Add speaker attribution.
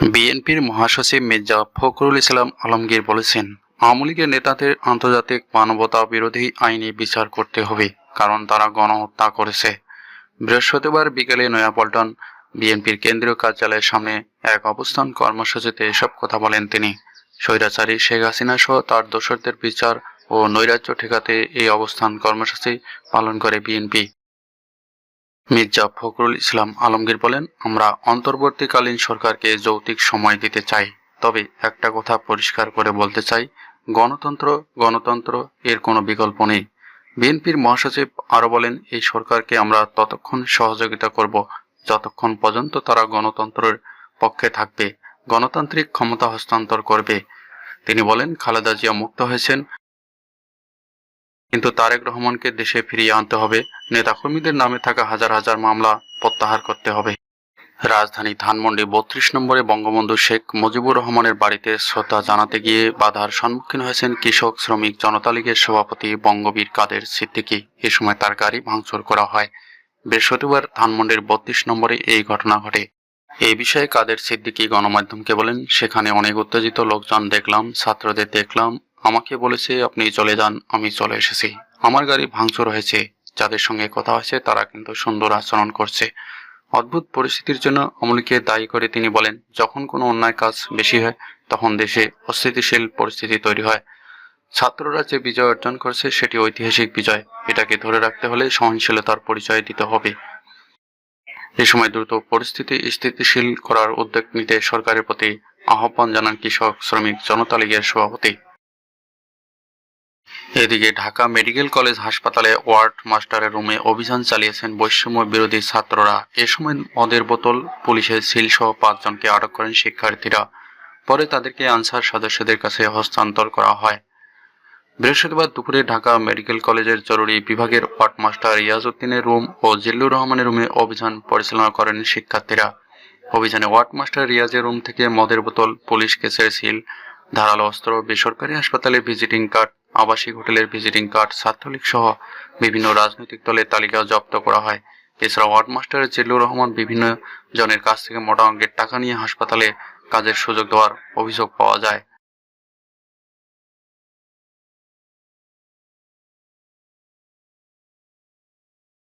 Speaker 1: বিএনপির মহাসচিব মির্জা ফখরুল ইসলাম আলমগীর বলেছেন, আওয়ামী লীগের নেতাদের আন্তর্জাতিক মানবতা বিরোধী আইনি বিচার করতে হবে, কারণ তারা গণহত্যা করেছে। বৃহস্পতিবার বিকেলে নয়াপল্টন বিএনপির কেন্দ্রীয় কার্যালয়ের সামনে এক অবস্থান কর্মসূচিতে এসব কথা বলেন তিনি। স্বৈরাচারী শেখ হাসিনা সহ তার দোসরদের বিচার ও নৈরাজ্য ঠেকাতে এই অবস্থান কর্মসূচি পালন করে বিএনপি। মির্জা ফখরুল ইসলাম আলমগীর বলেন, আমরা অন্তর্বর্তীকালীন সরকারকে যৌতিক সময় দিতে চাই। তবে একটা কথা পরিষ্কার করে বলতে চাই, গণতন্ত্র গণতন্ত্র, এর কোনো বিকল্প নেই। বিএনপির মহাসচিব আরও বলেন, এই সরকারকে আমরা ততক্ষণ সহযোগিতা করব, যতক্ষণ পর্যন্ত তারা গণতন্ত্রের পক্ষে থাকবে, গণতান্ত্রিক ক্ষমতা হস্তান্তর করবে। তিনি বলেন, খালেদা জিয়া মুক্ত হয়েছেন। কিন্তু তারেক রহমানকে দেশে ফিরিয়ে আনতে হবে, নেতাকর্মীদের নামে থাকা হাজার হাজার মামলা প্রত্যাহার করতে হবে। রাজধানী ধানমন্ডি বত্রিশ নম্বরে বঙ্গবন্ধু শেখ মুজিবুর রহমানের বাড়িতে শ্রদ্ধা জানাতে গিয়ে বাধার সম্মুখীন হয়েছেন কৃষক, শ্রমিক, জনতা লীগের সভাপতি বঙ্গবীর কাদের সিদ্দিকি। এ সময় তার গাড়ি ভাঙচুর করা হয়। বৃহস্পতিবার ধানমন্ডির বত্রিশ নম্বরে এই ঘটনা ঘটে। এই বিষয়ে কাদের সিদ্দিকি গণমাধ্যমকে বলেন, সেখানে অনেক উত্তেজিত লোকজন দেখলাম, ছাত্রদের দেখলাম আমাকে বলেছে, আপনি চলে যান, আমি চলে এসেছি। আমার গাড়ি ভাঙচুর হয়েছে। যাদের সঙ্গে কথা হয়েছে, তারা কিন্তু সুন্দর আচরণ করছে। অদ্ভুত পরিস্থিতির জন্য অমলকে দায়ী করে তিনি বলেন, যখন কোনো অন্যায় কাজ বেশি হয়, তখন দেশে অস্থিতিশীল পরিস্থিতি তৈরি হয়। ছাত্ররা যে বিজয় অর্জন করছে, সেটি ঐতিহাসিক বিজয়। এটাকে ধরে রাখতে হলে সহনশীলতার পরিচয় দিতে হবে। এ সময় দ্রুত পরিস্থিতি স্থিতিশীল করার উদ্যোগ নিতে সরকারের প্রতি আহ্বান জানান কৃষক, শ্রমিক জনতা লীগের সভাপতি। এদিকে ঢাকা মেডিকেল কলেজ হাসপাতালে ওয়ার্ড মাস্টারের রুমে অভিযান চালিয়েছেন বৈষম্য বিরোধী ছাত্ররা। এ সময় মদের বোতল, পুলিশের সিল সহ পাঁচজনকে আটক করেন শিক্ষার্থীরা। পরে তাদেরকে আনসার সদস্যদের কাছে হস্তান্তর করা হয়। বৃহস্পতিবার দুপুরে ঢাকা মেডিকেল কলেজের জরুরি বিভাগের ওয়ার্ড মাস্টার রিয়াজউদ্দিনের রুম ও জিল্লুর রহমানের রুমে অভিযান পরিচালনা করেন শিক্ষার্থীরা। অভিযানে ওয়ার্ড মাস্টার রিয়াজের রুম থেকে মদের বোতল, পুলিশ কেসের সিল, ধারালো অস্ত্র, বেসরকারি হাসপাতালে ভিজিটিং কার্ড আবাসিক হোটেলের ভিজিটিং কার্ড, ছাত্রলীগ সহ বিভিন্ন রাজনৈতিক দলের তালিকা জব্দ করা হয়। এছাড়া ওয়ার্ড মাস্টার জিল্লুর রহমান বিভিন্ন জনের কাছ থেকে মোটা অঙ্কের টাকা নিয়ে হাসপাতালে কাজের সুযোগ দেওয়ার অভিযোগ পাওয়া যায়।